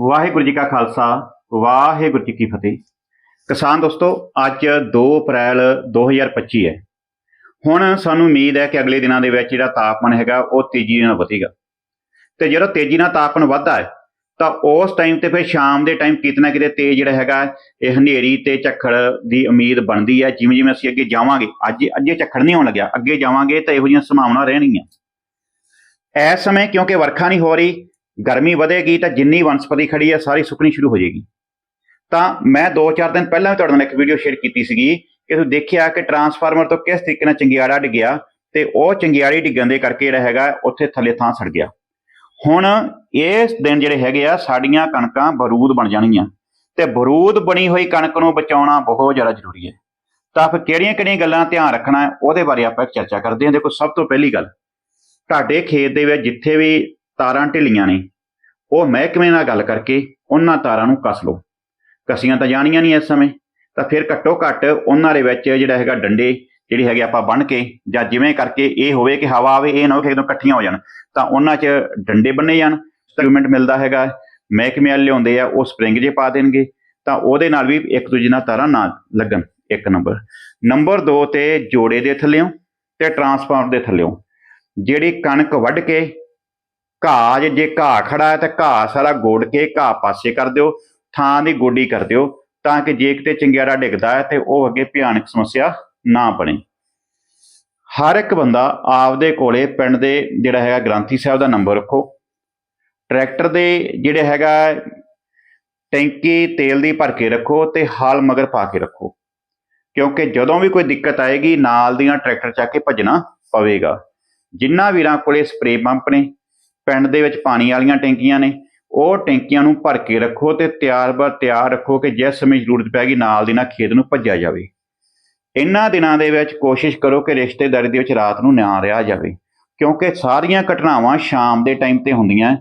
ਵਾਹਿਗੁਰੂ ਜੀ ਕਾ ਖਾਲਸਾ, ਵਾਹਿਗੁਰੂ ਜੀ ਕੀ ਫਤਿਹ। ਕਿਸਾਨ ਦੋਸਤੋ, ਅੱਜ 2 ਅਪ੍ਰੈਲ 2025 ਹੈ। ਹੁਣ ਸਾਨੂੰ ਉਮੀਦ ਹੈ ਕਿ ਅਗਲੇ ਦਿਨਾਂ ਦੇ ਵਿੱਚ ਜਿਹੜਾ ਤਾਪਮਾਨ ਹੈਗਾ, ਉਹ ਤੇਜ਼ੀ ਨਾਲ ਵਧੇਗਾ। ਤੇ ਜਦੋਂ ਤੇਜ਼ੀ ਨਾਲ ਤਾਪਮਾਨ ਵੱਧਦਾ ਹੈ, ਤਾਂ ਉਸ ਟਾਈਮ ਤੇ ਫਿਰ ਸ਼ਾਮ ਦੇ ਟਾਈਮ ਕਿਤੇ ਨਾ ਕਿਤੇ ਤੇਜ਼ ਜਿਹੜਾ ਹੈਗਾ, ਇਹ ਹਨੇਰੀ ਤੇ ਝੱਖੜ ਦੀ ਉਮੀਦ ਬਣਦੀ ਹੈ। ਜਿਵੇਂ ਜਿਵੇਂ ਅਸੀਂ ਅੱਗੇ ਜਾਵਾਂਗੇ, ਅੱਜ ਅੱਗੇ ਝੱਖੜ ਨਹੀਂ ਆਉਣ ਲੱਗਿਆ। ਅੱਗੇ ਜਾਵਾਂਗੇ ਤਾਂ ਇਹੋ ਜਿਹੀਆਂ ਸੰਭਾਵਨਾ ਰਹਿਣਗੀਆਂ। ਇਸ ਸਮੇਂ ਕਿਉਂਕਿ ਵਰਖਾ ਨਹੀਂ ਹੋ ਰਹੀ ਗਰਮੀ ਵਧੇਗੀ ਤਾਂ ਜਿੰਨੀ ਵਨਸਪਤੀ ਖੜੀ ਹੈ, ਸਾਰੀ ਸੁੱਕਣੀ ਸ਼ੁਰੂ ਹੋ ਜਾਏਗੀ। ਤਾਂ ਮੈਂ 2-4 ਦਿਨ ਪਹਿਲਾਂ ਵੀ ਤੁਹਾਡੇ ਨਾਲ ਇੱਕ ਵੀਡੀਓ ਸ਼ੇਅਰ ਕੀਤੀ ਸੀਗੀ ਕਿ ਤੁਸੀਂ ਦੇਖਿਆ ਕਿ ਟਰਾਂਸਫਾਰਮਰ ਤੋਂ ਕਿਸ ਤਰੀਕੇ ਨਾਲ ਚੰਗਿਆੜਾ ਡਿੱਗਿਆ ਤੇ ਉਹ ਚੰਗਿਆੜੀ ਡਿੱਗਣ ਦੇ ਕਰਕੇ ਜਿਹੜਾ ਹੈਗਾ, ਉੱਥੇ ਥੱਲੇ ਥਾਂ ਸੜ ਗਿਆ। ਹੁਣ ਇਸ ਦਿਨ ਜਿਹੜੇ ਹੈਗੇ ਆ, ਸਾਡੀਆਂ ਕਣਕਾਂ ਬਰੂਦ ਬਣ ਜਾਣਗੀਆਂ ਤੇ ਬਰੂਦ ਬਣੀ ਹੋਈ ਕਣਕ ਨੂੰ ਬਚਾਉਣਾ ਬਹੁਤ ਜ਼ਿਆਦਾ ਜ਼ਰੂਰੀ ਹੈ। ਤਾਂ ਫਿਰ ਕਿਹੜੀਆਂ-ਕਿਹੜੀਆਂ ਗੱਲਾਂ ਧਿਆਨ ਰੱਖਣਾ, ਉਹਦੇ ਬਾਰੇ ਆਪਾਂ ਇੱਕ ਚਰਚਾ ਕਰਦੇ ਹਾਂ। ਦੇਖੋ, ਸਭ ਤੋਂ ਪਹਿਲੀ ਗੱਲ, ਤੁਹਾਡੇ ਖੇਤ ਦੇ ਵਿੱਚ ਜਿੱਥੇ ਵੀ ਤਾਰਾਂ ਢਿੱਲੀਆਂ ਨੇ। ਉਹ ਮਹਿਕਮੇ ਨਾਲ ਗੱਲ ਕਰਕੇ ਉਹਨਾਂ ਤਾਰਾਂ ਨੂੰ ਕੱਸ ਲਓ। ਕਸੀਆਂ ਤਾਂ ਜਾਣੀਆਂ ਨਹੀਂ ਇਸ ਸਮੇਂ। ਤਾਂ ਫਿਰ ਘੱਟੋ ਘੱਟ ਉਹਨਾਂ ਦੇ ਵਿੱਚ ਜਿਹੜਾ ਹੈਗਾ ਡੰਡੇ, ਜਿਹੜੀ ਹੈਗੇ ਆਪਾਂ ਬੰਨ ਕੇ ਜਾਂ ਜਿਵੇਂ ਕਰਕੇ ਇਹ ਹੋਵੇ ਕਿ ਹਵਾ ਆਵੇ, ਇਹ ਨਾ ਹੋਵੇ ਕਿ ਇੱਕਦਮ ਇਕੱਠੀਆਂ ਹੋ ਜਾਣ। ਤਾਂ ਉਹਨਾਂ 'ਚ ਡੰਡੇ ਬੰਨੇ ਜਾਣ। ਸਟਰੂਮੈਂਟ ਮਿਲਦਾ ਹੈਗਾ। ਮਹਿਕਮੇ ਵਾਲੇ ਲਿਆਉਂਦੇ ਆ, ਉਹ ਸਪਰਿੰਗ ਜੇ ਪਾ ਦੇਣਗੇ। ਤਾਂ ਉਹਦੇ ਨਾਲ ਵੀ ਇੱਕ ਦੂਜੇ ਨਾਲ ਤਾਰਾਂ ਨਾ ਲੱਗਣ। ਇੱਕ ਨੰਬਰ। ਨੰਬਰ 2 ਤੇ ਜੋੜੇ ਦੇ ਥੱਲਿਓਂ ਤੇ ਟਰਾਂਸਫਾਰਮਰ ਦੇ ਥੱਲਿਓਂ। ਜਿਹੜੀ ਕਣਕ ਵੱਢ ਕੇ ਘਾਹ, ਜੇ- ਜੇ ਘਾਹ ਖੜਾ ਹੈ ਤਾਂ ਘਾਹ ਸਾਰਾ ਗੋੜ ਕੇ ਘਾਹ ਪਾਸੇ ਕਰ ਦਿਓ, ਥਾਂ ਦੀ ਗੋਡੀ ਕਰ ਦਿਓ, ਤਾਂ ਕਿ ਜੇ ਕਿਤੇ ਚੰਗਿਆੜਾ ਡਿੱਗਦਾ ਹੈ ਤੇ ਉਹ ਅੱਗੇ ਭਿਆਨਕ ਸਮੱਸਿਆ ਨਾ ਬਣੇ। ਹਰ ਇੱਕ ਬੰਦਾ ਆਪਦੇ ਕੋਲੇ ਪਿੰਡ ਦੇ ਜਿਹੜਾ ਹੈਗਾ ਗ੍ਰੰਥੀ ਸਾਹਿਬ ਦਾ ਨੰਬਰ ਰੱਖੋ। ਟਰੈਕਟਰ ਦੇ ਜਿਹੜੇ ਹੈਗਾ ਟੈਂਕੀ ਤੇਲ ਦੀ ਭਰ ਕੇ ਰੱਖੋ ਤੇ ਹਾਲ ਮਗਰ ਪਾ ਕੇ ਰੱਖੋ। ਕਿਉਂਕਿ ਜਦੋਂ ਵੀ ਕੋਈ ਦਿੱਕਤ ਆਏਗੀ, ਨਾਲ ਦੀਆਂ ਟਰੈਕਟਰ ਚੱਕ ਕੇ ਭੱਜਣਾ ਪਵੇਗਾ। ਜਿਨ੍ਹਾਂ ਵੀਰਾਂ ਕੋਲੇ ਸਪਰੇ ਪੰਪ ਨੇ ਪਿੰਡ ਦੇ ਵਿੱਚ ਪਾਣੀ ਵਾਲੀਆਂ ਟੈਂਕੀਆਂ ਨੇ, ਉਹ ਟੈਂਕੀਆਂ ਨੂੰ ਭਰ ਕੇ ਰੱਖੋ ਤੇ ਤਿਆਰ ਬਰ ਤਿਆਰ ਰੱਖੋ ਕਿ ਜਿਸ ਸਮੇਂ ਜ਼ਰੂਰਤ ਪੈ ਗਈ ਨਾਲ ਦੀ ਨਾਲ ਖੇਤ ਨੂੰ ਭੱਜਿਆ ਜਾਵੇ। ਇਹਨਾਂ ਦਿਨਾਂ ਦੇ ਵਿੱਚ ਕੋਸ਼ਿਸ਼ ਕਰੋ ਕਿ ਰਿਸ਼ਤੇਦਾਰੀ ਦੇ ਵਿੱਚ ਰਾਤ ਨੂੰ ਨਾ ਰਿਹਾ ਜਾਵੇ, ਕਿਉਂਕਿ ਸਾਰੀਆਂ ਘਟਨਾਵਾਂ ਸ਼ਾਮ ਦੇ ਟਾਈਮ ਤੇ ਹੁੰਦੀਆਂ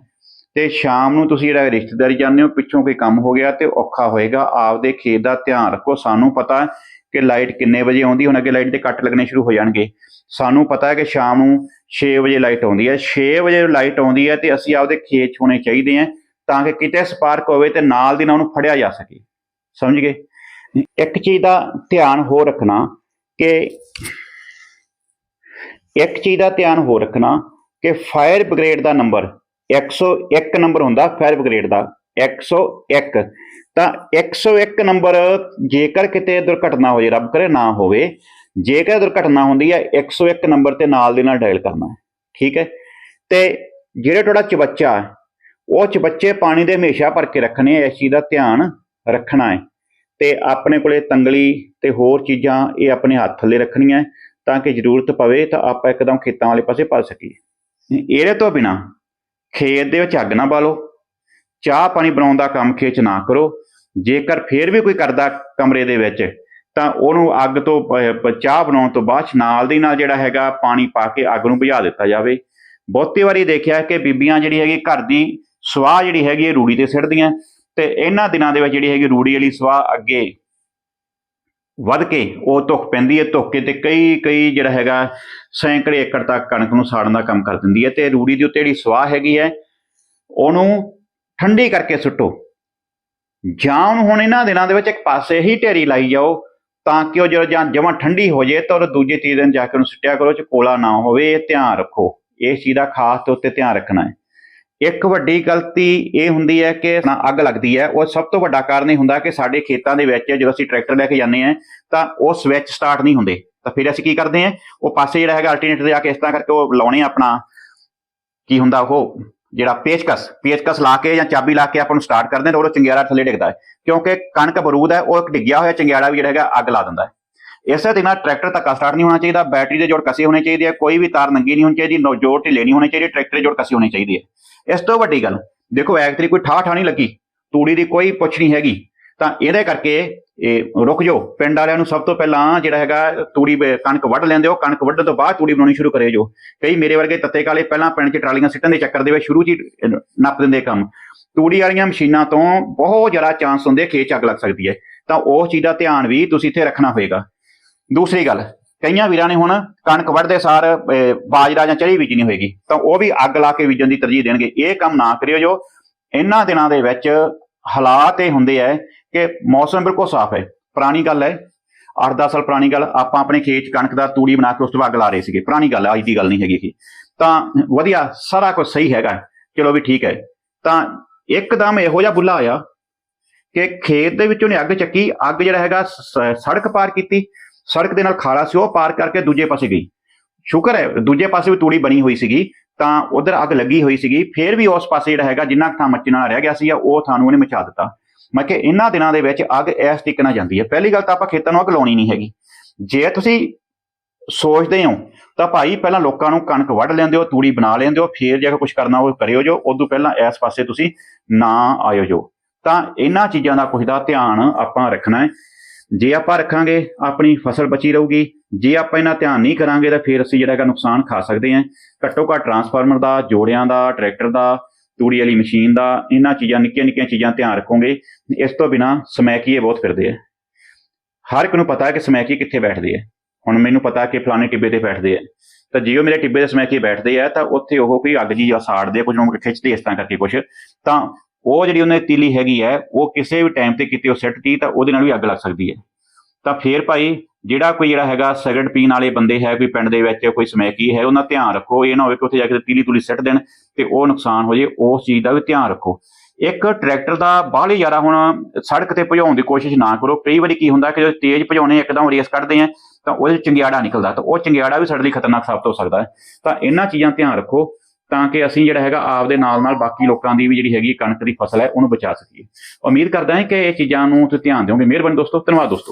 ਤੇ ਸ਼ਾਮ ਨੂੰ ਤੁਸੀਂ ਜਿਹੜਾ ਰਿਸ਼ਤੇਦਾਰੀ ਜਾਂਦੇ ਹੋ, ਪਿੱਛੋਂ ਕੋਈ ਕੰਮ ਹੋ ਗਿਆ ਤੇ ਔਖਾ ਹੋਏਗਾ, ਆਪਦੇ ਖੇਤ ਦਾ ਧਿਆਨ ਰੱਖੋ, ਸਾਨੂੰ ਪਤਾ ਕਿ ਲਾਈਟ ਕਿੰਨੇ ਵਜੇ ਆਉਂਦੀ, ਹੁਣ ਅੱਗੇ ਲਾਈਟ ਦੇ ਕੱਟ ਲੱਗਣੇ ਸ਼ੁਰੂ ਹੋ ਜਾਣਗੇ। ਸਾਨੂੰ ਪਤਾ ਹੈ ਕਿ ਸ਼ਾਮ ਨੂੰ 6 ਵਜੇ ਲਾਈਟ ਆਉਂਦੀ ਹੈ। 6 ਵਜੇ ਲਾਈਟ ਆਉਂਦੀ ਹੈ ਤੇ ਅਸੀਂ ਆਪਦੇ ਖੇਤ 'ਚ ਹੋਣੇ ਚਾਹੀਦੇ ਆ ਤਾਂ ਕਿ ਕਿਤੇ ਸਪਾਰਕ ਹੋਵੇ ਤੇ ਨਾਲ ਦੀ ਨਾਲ ਉਹਨੂੰ ਫੜਿਆ ਜਾ ਸਕੇ। ਸਮਝ ਗਏ? ਇੱਕ ਚੀਜ਼ ਦਾ ਧਿਆਨ ਹੋ ਰੱਖਣਾ ਕਿ ਇੱਕ ਚੀਜ਼ ਦਾ ਧਿਆਨ ਹੋ ਰੱਖਣਾ ਕਿ ਫਾਇਰ ਬ੍ਰਿਗੇਡ ਦਾ ਨੰਬਰ 101 ਨੰਬਰ ਹੁੰਦਾ ਫਾਇਰ ਬ੍ਰਿਗੇਡ ਦਾ। 101 ਤਾਂ 101 ਨੰਬਰ ਜੇਕਰ ਕਿਤੇ ਦੁਰਘਟਨਾ ਹੋ ਜੇ ਰੱਬ ਕਰੇ ਨਾ ਹੋਵੇ, ਜੇਕਰ ਦੁਰਘਟਨਾ ਹੁੰਦੀ ਹੈ 101 ਨੰਬਰ ਤੇ ਨਾਲ ਦੇ ਨਾਲ ਡਾਇਲ ਕਰਨਾ ਹੈ। ਠੀਕ ਹੈ? ਤੇ ਜਿਹੜਾ ਤੁਹਾਡਾ ਚਬੱਚਾ ਹੈ, ਉਹ ਚਬੱਚੇ ਪਾਣੀ ਦੇ ਹਮੇਸ਼ਾ ਭਰ ਕੇ ਰੱਖਣੇ ਆ, ਇਸ ਚੀਜ਼ ਦਾ ਧਿਆਨ ਰੱਖਣਾ ਹੈ। ਤੇ ਆਪਣੇ ਕੋਲੇ ਤੰਗਲੀ ਤੇ ਹੋਰ ਚੀਜ਼ਾਂ ਇਹ ਆਪਣੇ ਹੱਥ ਥੱਲੇ ਰੱਖਣੀਆਂ ਤਾਂ ਕਿ ਜ਼ਰੂਰਤ ਪਵੇ, ਤਾਂ ਆਪਾਂ ਇੱਕਦਮ ਖੇਤਾਂ ਵਾਲੇ ਪਾਸੇ ਪਾ ਸਕੀਏ। ਇਹਦੇ ਤੋਂ ਬਿਨਾ ਖੇਤ ਦੇ ਵਿੱਚ ਅੱਗ ਨਾ ਬਾਲੋ। ਚਾਹ ਪਾਣੀ ਬਣਾਉਣ ਦਾ ਕੰਮ ਖੇਤ ਨਾ ਕਰੋ। ਜੇਕਰ ਫੇਰ ਵੀ ਕੋਈ ਕਰਦਾ ਕਮਰੇ ਦੇ ਵਿੱਚ, ਤਾਂ ਉਹਨੂੰ ਅੱਗ ਤੋਂ ਪ- ਚਾਹ ਬਣਾਉਣ ਤੋਂ ਬਾਅਦ ਨਾਲ ਦੀ ਨਾਲ ਜਿਹੜਾ ਹੈਗਾ ਪਾਣੀ ਪਾ ਕੇ ਅੱਗ ਨੂੰ ਬੁਝਾ ਦਿੱਤਾ ਜਾਵੇ। ਬਹੁਤੀ ਵਾਰੀ ਦੇਖਿਆ ਕਿ ਬੀਬੀਆਂ ਜਿਹੜੀ ਹੈਗੀ ਘਰ ਦੀ ਸਵਾਹ ਜਿਹੜੀ ਹੈਗੀ ਇਹ ਰੂੜੀ ਤੇ ਸਿੱਟਦੀਆਂ, ਤੇ ਇਹਨਾਂ ਦਿਨਾਂ ਦੇ ਵਿੱਚ ਜਿਹੜੀ ਹੈਗੀ ਰੂੜੀ ਵਾਲੀ ਸਵਾਹ ਅੱਗੇ ਵੱਧ ਕੇ ਉਹ ਧੁੱਖ ਪੈਂਦੀ ਹੈ। ਧੁੱਖ ਕੇ ਤੇ ਕਈ ਕਈ ਜਿਹੜਾ ਹੈਗਾ ਸੈਂਕੜੇ ਏਕੜ ਤੱਕ ਕਣਕ ਨੂੰ ਸਾੜਨ ਦਾ ਕੰਮ ਕਰ ਦਿੰਦੀ ਹੈ। ਤੇ ਰੂੜੀ ਦੇ ਉੱਤੇ ਜਿਹੜੀ ਸਵਾਹ ਹੈਗੀ ਹੈ, ਉਹਨੂੰ ਠੰਡੀ ਕਰਕੇ ਸੁੱਟੋ। ਜਾਂ ਉਹਨੂੰ ਹੁਣ ਇਹਨਾਂ ਦਿਨਾਂ ਦੇ ਵਿੱਚ ਇੱਕ ਪਾਸੇ ਹੀ ਢੇਰੀ ਲਾਈ ਜਾਓ ਤਾਂ ਕਿ ਉਹ ਜਦੋਂ ਜਾਂ ਜਮਾਂ ਠੰਡੀ ਹੋ ਜੇ ਤਾਂ ਉਹ ਦੂਜੇ ਤੀਜੇ ਦਿਨ ਜਾ ਕੇ ਉਹਨੂੰ ਸੁੱਟਿਆ ਕਰੋ ਚ ਕੋਲਾ ਨਾ ਹੋਵੇ, ਇਹ ਧਿਆਨ ਰੱਖੋ। ਇਸ ਚੀਜ਼ ਦਾ ਖਾਸ ਤੌਰ ਤੇ ਧਿਆਨ ਰੱਖਣਾ ਹੈ। ਇੱਕ ਵੱਡੀ ਗਲਤੀ ਇਹ ਹੁੰਦੀ ਹੈ ਕਿ ਅੱਗ ਲੱਗਦੀ ਹੈ। ਉਹ ਸਭ ਤੋਂ ਵੱਡਾ ਕਾਰਨ ਇਹ ਹੁੰਦਾ ਕਿ ਸਾਡੇ ਖੇਤਾਂ ਦੇ ਵਿੱਚ ਜਦੋਂ ਅਸੀਂ ਟਰੈਕਟਰ ਲੈ ਕੇ ਜਾਂਦੇ ਹਾਂ ਤਾਂ ਉਹ ਸਵਿਚ ਸਟਾਰਟ ਨਹੀਂ ਹੁੰਦੇ। ਤਾਂ ਫਿਰ ਅਸੀਂ ਕੀ ਕਰਦੇ ਹਾਂ? ਉਹ ਪਾਸੇ ਜਿਹੜਾ ਹੈਗਾ ਅਲਟਰਨੇਟਰ ਦੇ ਆ ਕੇ ਇਸ ਤਰ੍ਹਾਂ ਕਰਕੇ ਉਹ ਲਾਉਣੇ ਆਪਣਾ, ਕੀ ਹੁੰਦਾ ਉਹ ਜਿਹੜਾ ਪੇਚਕਸ ਪੇਚਕਸ ਲਾ ਕੇ ਜਾਂ ਚਾਬੀ ਲਾ ਕੇ ਆਪਾਂ ਨੂੰ ਸਟਾਰਟ ਕਰਦੇ ਹਾਂ ਤਾਂ ਉਹ ਚੰਗਿਆੜਾ ਥੱਲੇ ਡਿੱਗਦਾ ਹੈ। ਕਿਉਂਕਿ ਕਣਕ ਬਰੂਦ ਹੈ, ਉਹ ਇੱਕ ਡਿੱਗਿਆ ਹੋਇਆ ਚੰਗਿਆੜਾ ਵੀ ਜਿਹੜਾ ਹੈਗਾ ਅੱਗ ਲਾ ਦਿੰਦਾ ਹੈ। ਇਸੇ ਦਿਨਾਂ ਟਰੈਕਟਰ ਧੱਕਾ ਸਟਾਰਟ ਨਹੀਂ ਹੋਣਾ ਚਾਹੀਦਾ ਬੈਟਰੀ ਦੇ ਜੋੜ ਕਸੇ ਹੋਣੇ ਚਾਹੀਦੇ ਆ, ਕੋਈ ਵੀ ਤਾਰ ਨੰਗੀ ਨਹੀਂ ਹੋਣੀ ਚਾਹੀਦੀ, ਨੋ ਜੋੜ ਢਿੱਲੇ ਨਹੀਂ ਹੋਣੇ ਚਾਹੀਦੇ ਟਰੈਕਟਰ ਦੇ ਜੋੜ ਕਸੇ ਹੋਣੇ ਚਾਹੀਦੇ ਆ। ਇਸ ਤੋਂ ਵੱਡੀ ਗੱਲ, ਦੇਖੋ ਐਕਚੁਅਲੀ ਕੋਈ ਠਾਹ ਠਾਹ ਨਹੀਂ ਲੱਗੀ, ਤੂੜੀ ਦੀ ਕੋਈ ਪੁੱਛ ਨਹੀਂ ਹੈਗੀ, ਤਾਂ ਇਹਦੇ ਕਰਕੇ ਇਹ ਰੁਕ ਜਾਓ, ਪਿੰਡ ਵਾਲਿਆਂ ਨੂੰ ਸਭ ਤੋਂ ਪਹਿਲਾਂ ਜਿਹੜਾ ਹੈਗਾ ਤੂੜੀ ਕਣਕ ਵੱਢ ਲੈਂਦੇ ਹੋ, ਕਣਕ ਵੱਢਣ ਤੋਂ ਬਾਅਦ ਤੂੜੀ ਬਣਾਉਣੀ ਸ਼ੁਰੂ ਕਰੇ ਜੋ। ਕਈ ਮੇਰੇ ਵਰਗੇ ਤੱਤੇ ਕਾਲੇ ਪਹਿਲਾਂ ਪਿੰਡ 'ਚ ਟਰਾਲੀਆਂ ਸਿੱਟਣ ਦੇ ਚੱਕਰ ਦੇ ਵਿੱਚ ਸ਼ੁਰੂ 'ਚ ਨੱਪ ਦਿੰਦੇ ਕੰਮ। ਤੂੜੀ ਵਾਲੀਆਂ ਮਸ਼ੀਨਾਂ ਤੋਂ ਬਹੁਤ ਜ਼ਿਆਦਾ ਚਾਂਸ ਹੁੰਦੇ ਖੇਤ 'ਚ ਅੱਗ ਲੱਗ ਸਕਦੀ ਹੈ। ਤਾਂ ਉਹ ਚੀਜ਼ ਦਾ ਧਿਆਨ ਵੀ ਤੁਸੀਂ ਇੱਥੇ ਰੱਖਣਾ ਹੋਏਗਾ। ਦੂਸਰੀ ਗੱਲ, ਕਈਆਂ ਵੀਰਾਂ ਨੇ ਹੁਣ ਕਣਕ ਵੱਢਦੇ ਸਾਰ ਬਾਜਰਾ ਜਾਂ ਚਰੀ ਬੀਜਣੀ ਹੋਏਗੀ, ਤਾਂ ਉਹ ਵੀ ਅੱਗ ਲਾ ਕੇ ਬੀਜਣ ਦੀ ਤਰਜੀਹ ਦੇਣਗੇ। ਇਹ ਕੰਮ ਨਾ ਕਰਿਓ ਜੋ, ਇਹਨਾਂ ਦਿਨਾਂ ਦੇ ਵਿੱਚ ਹਾਲਾਤ ਇਹ ਹੁੰਦੇ ਆ ਕਿ ਮੌਸਮ ਬਿਲਕੁਲ ਸਾਫ਼ ਹੈ, ਪੁਰਾਣੀ ਗੱਲ ਹੈ। 8-10 ਸਾਲ ਪੁਰਾਣੀ ਗੱਲ, ਆਪਾਂ ਆਪਣੇ ਖੇਤ 'ਚ ਕਣਕ ਦਾ ਤੂੜੀ ਬਣਾ ਕੇ ਉਸ ਤੋਂ ਬਾਅਦ ਅੱਗ ਲਾ ਰਹੇ ਸੀਗੇ, ਪੁਰਾਣੀ ਗੱਲ ਹੈ ਅੱਜ ਦੀ ਗੱਲ ਨਹੀਂ ਹੈਗੀ ਇਹ। ਤਾਂ ਵਧੀਆ, ਸਾਰਾ ਕੁਝ ਸਹੀ ਹੈਗਾ ਚਲੋ ਵੀ ਠੀਕ ਹੈ। ਤਾਂ ਇੱਕਦਮ ਇਹੋ ਜਿਹਾ ਬੁੱਲਾ ਆਇਆ ਕਿ ਖੇਤ ਦੇ ਵਿੱਚੋਂ ਨੇ ਅੱਗ ਚੱਕੀ, ਅੱਗ ਜਿਹੜਾ ਹੈਗਾ ਸ- ਸੜਕ ਪਾਰ ਕੀਤੀ, ਸੜਕ ਦੇ ਨਾਲ ਖਾਰਾ ਸੀ, ਉਹ ਪਾਰ ਕਰਕੇ ਦੂਜੇ ਪਾਸੇ ਗਈ। ਸ਼ੁਕਰ ਹੈ, ਦੂਜੇ ਪਾਸੇ ਵੀ ਤੂੜੀ ਬਣੀ ਹੋਈ ਸੀਗੀ, ਤਾਂ ਉਧਰ ਅੱਗ ਲੱਗੀ ਹੋਈ ਸੀਗੀ, ਫੇਰ ਵੀ ਉਸ ਪਾਸੇ ਜਿਹੜਾ ਹੈਗਾ ਜਿੰਨਾ ਕੁ ਥਾਂ ਮੱਚਣ ਵਾਲਾ ਰਹਿ ਗਿਆ ਸੀ ਉਹ ਥਾਂ ਨੂੰ ਉਹਨੇ ਮਚਾ ਦਿੱਤਾ। ਮੈਂ ਕਿ ਇਹਨਾਂ ਦਿਨਾਂ ਦੇ ਵਿੱਚ ਅੱਗ ਇਸ ਤਰੀਕੇ ਨਾਲ ਜਾਂਦੀ ਹੈ। ਪਹਿਲੀ ਗੱਲ ਤਾਂ ਆਪਾਂ ਖੇਤਾਂ ਨੂੰ ਅੱਗ ਲਾਉਣੀ ਨਹੀਂ ਹੈਗੀ। ਜੇ ਤੁਸੀਂ ਸੋਚਦੇ ਹੋ, ਤਾਂ ਭਾਈ ਪਹਿਲਾਂ ਲੋਕਾਂ ਨੂੰ ਕਣਕ ਵੱਢ ਲੈਂਦੇ ਹੋ, ਤੂੜੀ ਬਣਾ ਲੈਂਦੇ ਹੋ, ਫੇਰ ਜੇ ਕੁਝ ਕਰਨਾ ਉਹ ਕਰਿਓ ਜੋ, ਉਦੋਂ ਪਹਿਲਾਂ ਇਸ ਪਾਸੇ ਤੁਸੀਂ ਨਾ ਆਇਓ ਜੋ। ਤਾਂ ਇਹਨਾਂ ਚੀਜ਼ਾਂ ਦਾ ਕੁਝ ਦਾ ਧਿਆਨ ਆਪਾਂ ਰੱਖਣਾ ਹੈ। ਜੇ ਆਪਾਂ ਰੱਖਾਂਗੇ, ਆਪਣੀ ਫਸਲ ਬਚੀ ਰਹੂਗੀ। ਜੇ ਆਪਾਂ ਇਹਨਾਂ ਧਿਆਨ ਨਹੀਂ ਕਰਾਂਗੇ, ਤਾਂ ਫਿਰ ਅਸੀਂ ਜਿਹੜਾ ਹੈਗਾ ਨੁਕਸਾਨ ਖਾ ਸਕਦੇ ਹਾਂ। ਘੱਟੋ ਘੱਟ ਟਰਾਂਸਫਾਰਮਰ ਦਾ, ਜੋੜਿਆਂ ਦਾ, ਟਰੈਕਟਰ ਦਾ ਤੂੜੀ ਵਾਲੀ ਮਸ਼ੀਨ ਦਾ ਇਹਨਾਂ ਚੀਜ਼ਾਂ ਨਿੱਕੀਆਂ ਨਿੱਕੀਆਂ ਚੀਜ਼ਾਂ ਧਿਆਨ ਰੱਖੋਗੇ ਇਸ ਤੋਂ ਬਿਨਾ ਸਮੈਕੀਏ ਬਹੁਤ ਫਿਰਦੇ ਆ। ਹਰ ਇੱਕ ਨੂੰ ਪਤਾ ਹੈ ਕਿ ਸਮੈਕੀ ਕਿੱਥੇ ਬੈਠਦੇ ਆ। ਹੁਣ ਮੈਨੂੰ ਪਤਾ ਕਿ ਫਲਾਣੇ ਟਿੱਬੇ ਤੇ ਬੈਠਦੇ ਆ। ਤਾਂ ਜੇ ਉਹ ਮੇਰੇ ਟਿੱਬੇ ਦੇ ਸਮੈਕੀ ਬੈਠਦੇ ਆ ਤਾਂ ਉੱਥੇ ਉਹ ਕੋਈ ਅੱਗ ਜੀ ਜਾਂ ਸਾੜਦੇ ਆ, ਕੁਝ ਨੂੰ ਖਿੱਚਦੇ ਇਸ ਤਰ੍ਹਾਂ ਕਰਕੇ ਕੁਝ ਤਾਂ ਉਹ ਜਿਹੜੀ ਉਹਨਾਂ ਦੀ ਤੀਲੀ ਹੈਗੀ ਹੈ ਉਹ ਕਿਸੇ ਵੀ ਟਾਈਮ ਤੇ ਕਿਤੇ ਉਹ ਸੈੱਟ ਸਿੱਟਦੀ ਤਾਂ ਉਹਦੇ ਨਾਲ ਵੀ ਅੱਗ ਲੱਗ ਸਕਦੀ ਹੈ। ਤਾਂ ਫੇਰ ਭਾਈ ਜਿਹੜਾ ਕੋਈ ਜਿਹੜਾ ਹੈਗਾ ਸਿਗਰਟ ਪੀਣ ਵਾਲੇ ਬੰਦੇ ਹੈ, ਕੋਈ ਪਿੰਡ ਦੇ ਵਿੱਚ ਕੋਈ ਸਮੈਕੀ ਹੈ, ਉਹਨਾਂ ਧਿਆਨ ਰੱਖੋ, ਇਹ ਨਾ ਹੋਵੇ ਕਿ ਉੱਥੇ ਜਾ ਕੇ ਤੀਲੀ ਤੁਲੀ ਸਿੱਟ ਦੇਣ ਤੇ ਉਹ ਨੁਕਸਾਨ ਹੋ ਜੇ, ਉਸ ਚੀਜ਼ ਦਾ ਵੀ ਧਿਆਨ ਰੱਖੋ। ਇੱਕ ਟਰੈਕਟਰ ਦਾ ਬਾਹਲੀ ਜ਼ਿਆਦਾ ਹੁਣ ਸੜਕ ਤੇ ਭਜਾਉਣ ਦੀ ਕੋਸ਼ਿਸ਼ ਨਾ ਕਰੋ। ਕਈ ਵਾਰੀ ਕੀ ਹੁੰਦਾ ਕਿ ਜਦੋਂ ਤੇਜ਼ ਭਜਾਉਣੇ ਇੱਕਦਮ ਰੇਸ ਕੱਢਦੇ ਆ, ਤਾਂ ਉਹਦੇ 'ਚ ਚੰਗਿਆੜਾ ਨਿਕਲਦਾ, ਤਾਂ ਉਹ ਚੰਗਿਆੜਾ ਵੀ ਸਾਡੇ ਲਈ ਖਤਰਨਾਕ ਸਾਬਤ ਹੋ ਸਕਦਾ ਹੈ। ਤਾਂ ਇਹਨਾਂ ਚੀਜ਼ਾਂ ਧਿਆਨ ਰੱਖੋ ਤਾਂ ਕਿ ਅਸੀਂ ਜਿਹੜਾ ਹੈਗਾ ਆਪ ਦੇ ਨਾਲ ਨਾਲ ਬਾਕੀ ਲੋਕਾਂ ਦੀ ਵੀ ਜਿਹੜੀ ਹੈਗੀ ਕਣਕ ਦੀ ਫਸਲ ਹੈ, ਉਹਨੂੰ ਬਚਾ ਸਕੀਏ। ਉਮੀਦ ਕਰਦਾ ਹਾਂ ਕਿ ਇਹ ਚੀਜ਼ਾਂ ਨੂੰ ਤੁਸੀਂ ਧਿਆਨ ਦਿਓਗੇ। ਮਿਹਰਬਾਨੀ ਦੋਸਤੋ, ਧੰਨਵਾਦ ਦੋਸਤੋ।